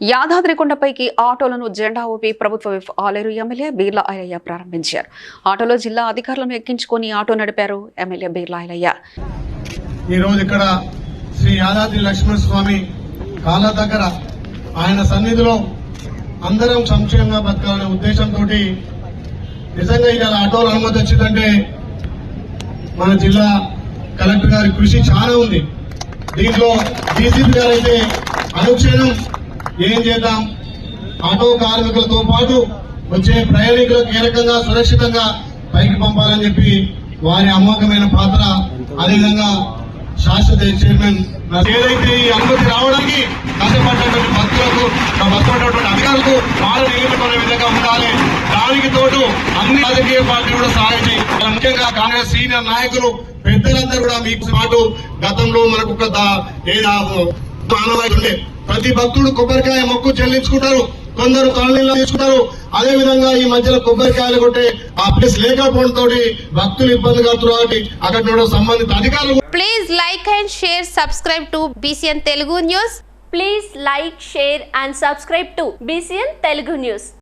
యాదాద్రికొండపైకి ఆటోలను జెండా ఊపి ప్రభుత్వ ఆలేరు ఎమ్మెల్యే బీర్లా ఐలయ్య ప్రారంభించారు. ఆటోలో జిల్లా అధికారులను ఎక్కించుకొని ఆటో నడిపారు ఎమ్మెల్యే బీర్లా ఐలయ్య. ఈ రోజు ఇక్కడ శ్రీ యాదాద్రి లక్ష్మణ స్వామి కాళ్ళ దగ్గర ఆయన సన్నిధిలో అందరం సంక్షేమంగా బతకాలనే ఉద్దేశంతో నిజంగా ఇవాళ ఆటోలు అనుమతి వచ్చిందంటే మన జిల్లా కలెక్టర్ గారి కృషి చాలా ఉంది. దీంట్లో డీసీపీ గారు అయితే అనుక్షణం ఏం చేద్దాం? ఆటో కార్మికులతో పాటు వచ్చే ప్రయాణికులకు ఏ రకంగా సురక్షితంగా పైకి పంపాలని చెప్పి వారి అమ్మకమైన పాత్ర అదేవిధంగా శాశ్వత చైర్మన్ ఏదైతే ఈ అనుమతి రావడానికి కష్టపడినటువంటి భక్తులకు భక్తులైనటువంటి అధికారులకు వాళ్ళు నిలబెట్టుకునే విధంగా ఉండాలి. దానికి తోడు అన్ని రాజకీయ పార్టీలు కూడా సహాయం చేయాలి ముఖ్యంగా కాంగ్రెస్ సీనియర్ నాయకులు పెద్దలందరూ కూడా మీకు పాటు గతంలో మనకు ఒక ఉండే ప్రతి భక్తుడు కొబ్బరికాయ మొక్కు చెల్లించుకుంటారు. కొందరు కాలనీలో తీసుకుంటారు. అదే విధంగా ఈ మధ్యలో కొబ్బరికాయలు కొట్టే ఆ ప్లేస్ లేకపోవడంతో భక్తులు ఇబ్బంది కడుతున్నారు కాబట్టి అక్కడ సంబంధిత అధికారులు please like and share subscribe to BCN Telugu news please like share and subscribe to BCN Telugu news